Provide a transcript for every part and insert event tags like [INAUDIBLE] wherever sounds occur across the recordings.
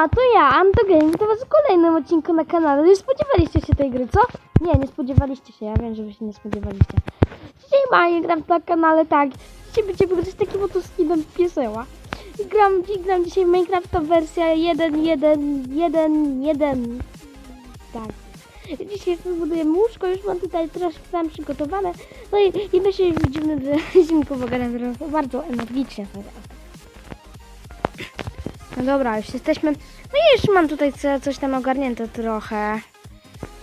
Siema, to ja, Antogame, to was w kolejnym odcinku na kanale. Nie spodziewaliście się tej gry, co? Nie, nie spodziewaliście się, ja wiem, że wy się nie spodziewaliście. Dzisiaj Minecraft na kanale, tak. Dzisiaj będziemy grać takim oto skinem pieseła. Gram, gram dzisiaj Minecrafta wersja 1.1.1.1. Tak. Dzisiaj budujemy łóżko, już mam tutaj troszkę tam przygotowane. No i, i my się widzimy w [LAUGHS] zimku, bo gadam teraz bardzo energicznie. teraz. No dobra, już jesteśmy. No i już mam tutaj co, coś tam ogarnięte trochę.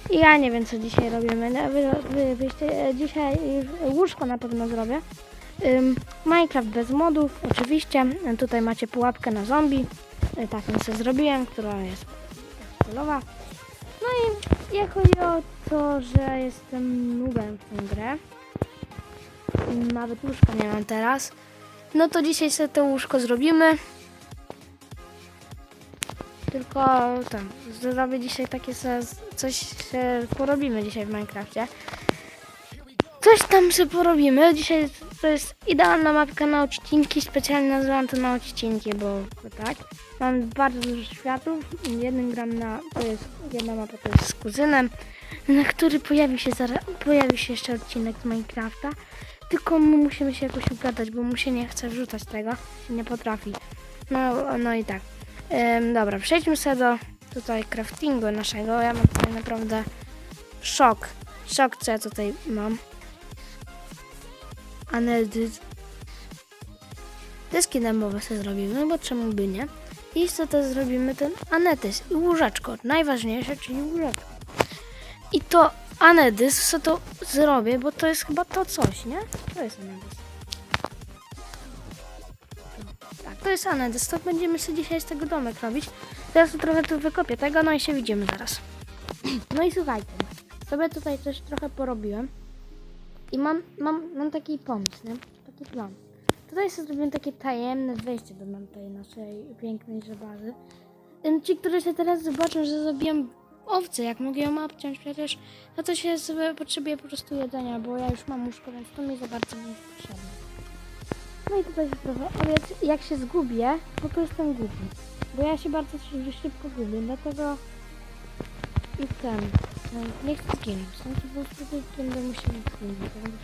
I ja nie wiem, co dzisiaj robimy. No, wy, wy, dzisiaj łóżko na pewno zrobię. Minecraft bez modów, oczywiście. Tutaj macie pułapkę na zombie. E, Taką sobie zrobiłem, która jest celowa. No i jak chodzi o to, że jestem nubem w tę grę, nawet łóżka nie mam teraz, no to dzisiaj sobie to łóżko zrobimy. Tylko tam, zrobię dzisiaj takie coś porobimy dzisiaj w Minecrafcie. Coś tam się porobimy. Dzisiaj to jest idealna mapka na odcinki. Specjalnie nazwałam to na odcinki, bo tak. Mam bardzo dużo światów. Jednym gram na. To jest jedna mapa to jest z kuzynem, na który pojawi się zaraz, pojawi się jeszcze odcinek z Minecrafta. Tylko my musimy się jakoś ugadać, bo mu się nie chce wrzucać tego. Nie potrafi. No, no i tak. Ym, dobra, przejdźmy sobie do tutaj craftingu naszego. Ja mam tutaj naprawdę szok. Szok, co ja tutaj mam. Anedyt. Deski dębowe sobie zrobimy, bo czemu by nie? I co to zrobimy ten anetys i łóżeczko. Najważniejsze, czyli łóżeczko. I to anedys, co to zrobię, bo to jest chyba to coś, nie? To jest anedys. Anedys, to będziemy sobie dzisiaj z tego domek robić. Teraz trochę tu wykopię tego, no i się widzimy zaraz. [CLEARS THROAT] No i słuchajcie, sobie tutaj coś trochę porobiłem. I mam, mam, mam taki pomysł, nie? Taki plan. Tutaj sobie zrobiłem takie tajemne wejście do tej naszej pięknej żebazy. Ym, Ci, którzy się teraz zobaczą, że zrobiłem owce, jak mogę ją obciąć przecież, no to się sobie potrzebuję po prostu jedzenia, bo ja już mam łóżko, więc to mi za bardzo nie jest potrzebne. No i tutaj się trochę, ale jak, jak się zgubię, no to jestem głupi. Bo ja się bardzo szy- szybko gubię, dlatego i ten, no, nie chcę zginąć. No to po prostu będę musiał zginąć.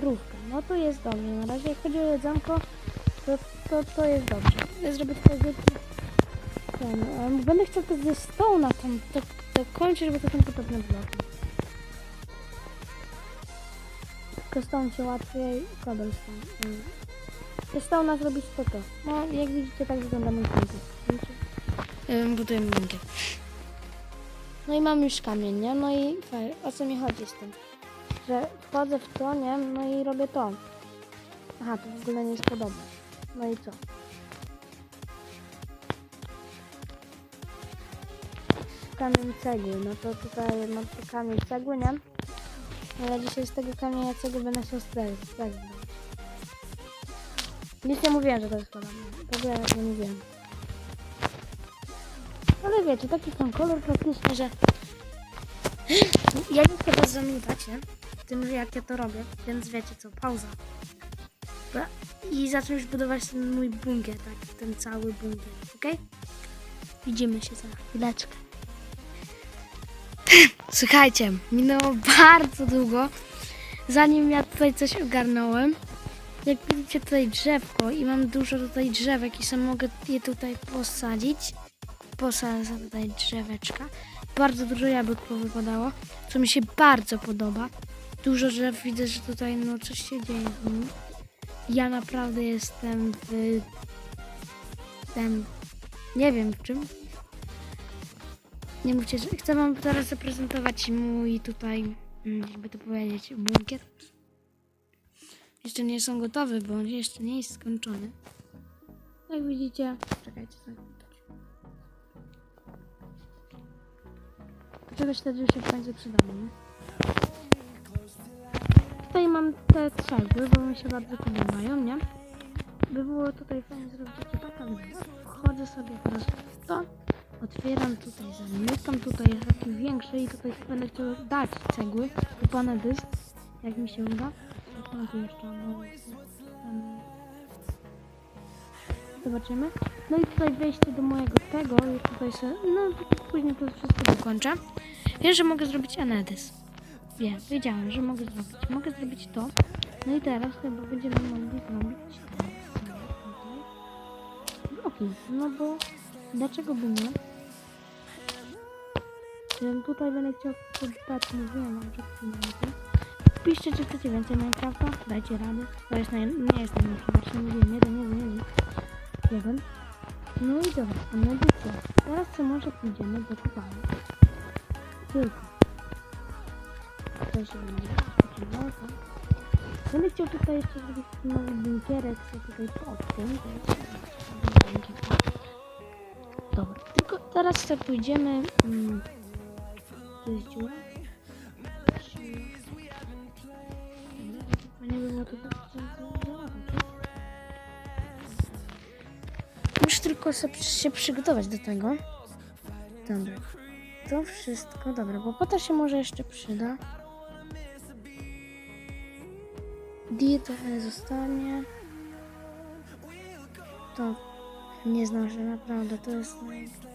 Krówka, no to jest dobrze. Na razie jak chodzi o jedzonko, to, to, to jest dobrze. Ja zrobię tylko ten, em, Będę chciał to ze stołu na tam to, to kończyć, bo to są podobne bloki. Cobblestone się łatwiej. Mm. Ze stołu zrobić to to. No, jak widzicie, tak wygląda mój bunkier. Budujemy bunkier. No i mam już kamień, nie? No i faj- o co mi chodzi z tym? Że wchodzę w to, nie? No i robię to. Aha, to w ogóle nie jest podobne. No i co? Kamień cegły, no to tutaj mam kamień cegły, nie? Ja dzisiaj z tego kamienia cegły będę się strzelać. Nic nie mówiłem, że to jest podobne. Tego ja nie mówiłem. Ale wiecie, taki sam kolor praktycznie, że ja nie chcę was zanudzać, nie? Tym, że jak ja to robię, więc wiecie co, pauza. I zacznę już budować ten mój bunkier, tak, ten cały bunkier, ok? Widzimy się za chwileczkę. Słuchajcie, minęło bardzo długo, zanim ja tutaj coś ogarnąłem. Jak widzicie tutaj drzewko i mam dużo tutaj drzewek i sam mogę je tutaj posadzić. Posadzę tutaj drzeweczka. Bardzo dużo jabłek powypadało, co mi się bardzo podoba. Dużo drzew widzę, że tutaj no coś się dzieje. Ja naprawdę jestem w tym, nie wiem w czym. Nie mówcie, że chcę wam teraz zaprezentować mój tutaj, mm, jakby to powiedzieć, bunkier. Jeszcze nie są gotowe, bo on jeszcze nie jest skończony. Jak widzicie, czekajcie, zaglądać. Czegoś wtedy się będzie przydało, nie? Tutaj mam te cegły, bo mi się bardzo podobają, nie? By było tutaj fajnie zrobić taka więc wchodzę sobie teraz w to, otwieram tutaj, zamykam, tutaj jest taki większy i tutaj będę chciał dać cegły, kupony dysk, jak mi się uda. Zobaczymy. No i tutaj wejście do mojego tego, już tutaj sobie, no później to wszystko dokończę. Wiem, że mogę zrobić anedys. Wiem, wiedziałem, że mogę zrobić. Mogę zrobić to. No i teraz chyba będziemy mogli zrobić bloki. No bo dlaczego by nie? Wiem, tutaj będę chciał dodać, mówiłem wam przed chwilą. Piszcie, czy chcecie więcej Minecrafta. Dajcie radę. To jest naj... nie jest najlepszy. Właśnie mówiłem jeden, jeden, jeden. Jeden. No i dobra, a my co? Teraz co może pójdziemy do kopalni. Tylko. To się będzie spodziewało, tak? Będę chciał tutaj jeszcze zrobić nowy bunkierek, co tutaj pod tym. Dobra, tylko teraz sobie pójdziemy... Mm, tu to Muszę tylko się przygotować do tego. Dobra. To wszystko, dobra, bo potem się może jeszcze przyda. Dieta zostanie. To nie znoszę, naprawdę, to jest... naj-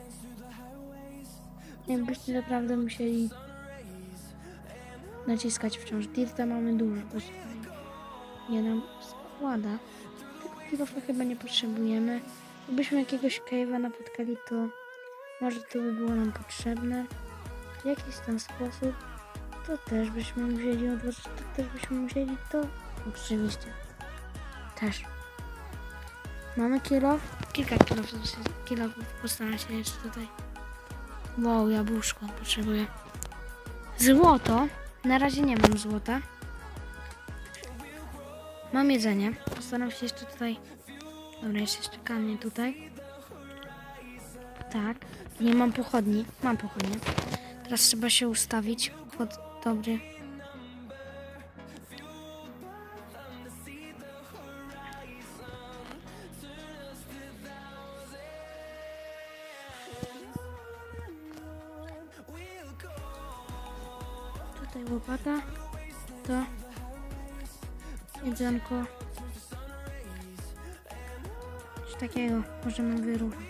Jakbyście naprawdę musieli naciskać wciąż. Dirta mamy dużo, się nie nam składa. Tego kilofa chyba nie potrzebujemy. Gdybyśmy jakiegoś cave'a napotkali, to może to by było nam potrzebne. W jakiś tam sposób to też byśmy musieli odłożyć, to też byśmy musieli to oczywiście. Też. Mamy kilof? Kilka kilofów, kilofów postaram się jeszcze tutaj. Wow, jabłuszko potrzebuję. Złoto. Na razie nie mam złota. Mam jedzenie. Postaram się jeszcze tutaj. Dobra, jeszcze kamień tutaj. Tak. Nie mam pochodni. Mam pochodnie. Teraz trzeba się ustawić pod dobry. Tutaj łopata. To jedzonko. Coś takiego możemy wyrównać.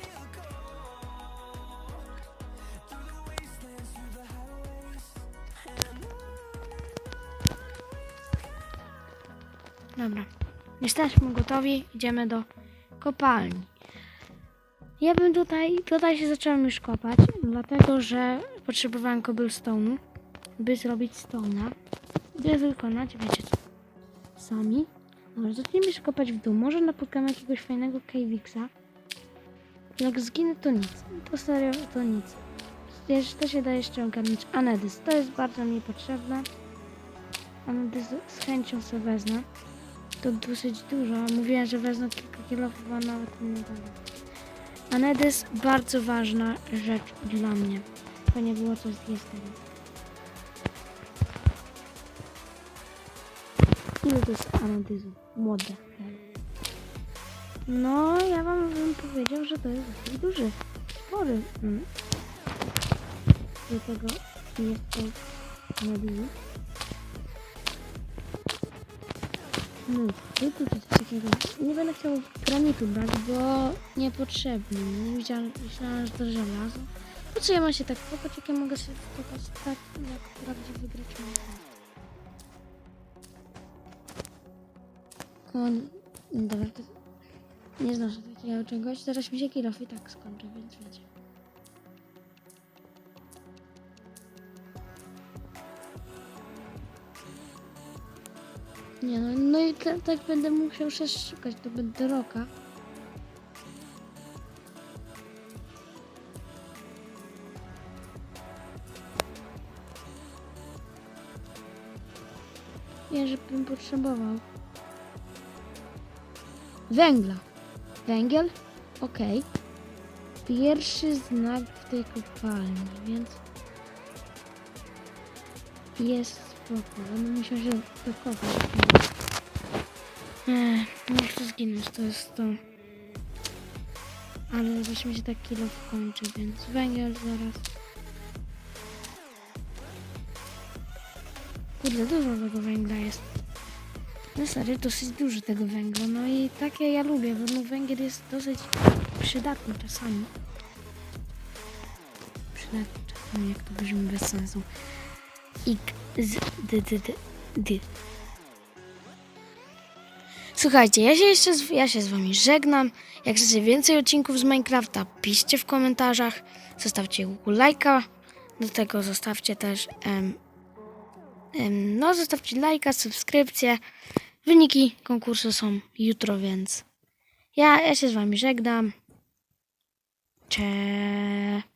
Dobra. Jesteśmy gotowi. Idziemy do kopalni. Ja bym tutaj, tutaj się zacząłem już kopać, dlatego że potrzebowałem cobblestone'u, by zrobić stone'a, by wykonać, wiecie co, sami. Dobra, zaczniemy się kopać w dół. Może napotkamy jakiegoś fajnego cave'ixa. Jak zginę, to nic. To serio, to nic. Jeszcze to się da jeszcze ogarnąć. Anedys, to jest bardzo mi potrzebne. Anedys z chęcią sobie wezmę. To dosyć dużo. Mówiłem, że wezmę kilka kilofów, a nawet nie dalej. Anedys bardzo ważna rzecz dla mnie. To nie było coś z jestem. Ile to jest anedyzu? Młode. No, ja wam bym powiedział, że to jest dosyć duży. Spory. Mm. Do tego jest to anedyzu. No, tu coś takiego? Nie będę chciał granitu brać, bo niepotrzebny. Nie widziałem, myślałem, że to żelazo. Po co ja mam się tak kopać, jak ja mogę się kopać tak, jak prawdziwy gracz Minecraft? Koń... Dobra, to... Nie znoszę takiego czegoś. Zaraz mi się kilof i tak skończy, więc wiecie. Nie no, no i ta, tak będę musiał się szukać do bedrocka. Nie, żebym potrzebował. Węgla. Węgiel? Okej. Pierwszy znak w tej kopalni, więc jest spoko. Będę musiał się dokopać. Ech, nie chcę zginąć, to jest to. Ale właśnie się tak kilo kończy, więc węgiel zaraz. Kurde, dużo tego węgla jest. No serio, dosyć dużo tego węgla. No i takie ja lubię, bo no węgiel jest dosyć przydatne czasami. Przydatne czasami, jak to brzmi bez sensu. Ik, z, d, d, d, d. Słuchajcie, ja się jeszcze z, ja się z wami żegnam. Jak chcecie więcej odcinków z Minecrafta, piszcie w komentarzach. Zostawcie lajka. Do tego zostawcie też em, no zostawcie lajka, subskrypcję. Wyniki konkursu są jutro, więc ja, ja się z wami żegnam. Cześć.